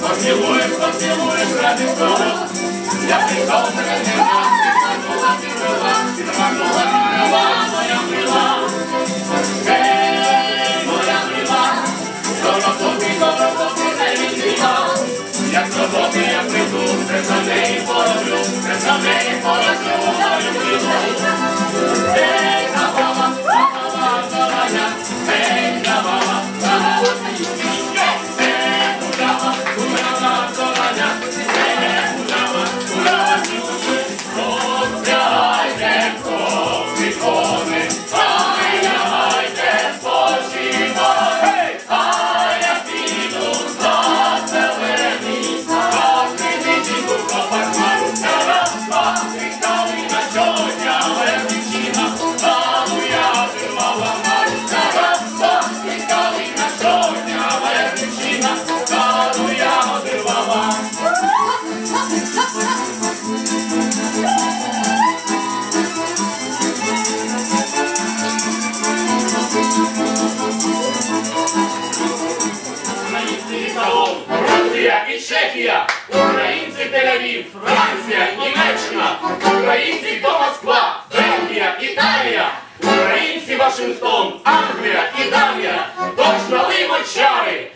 Поцілуєш, поцілуєш, ради того. Я прийшов Jak to Bogu, jak my tu, ten samej porobił, ten samej porobił. Грузія і Чехія, українці Тель-Авів, Франція, Німеччина, українці до Москва, Бельгія, Італія, українці Вашингтон, Англія, і Данія, Тож налимо чари.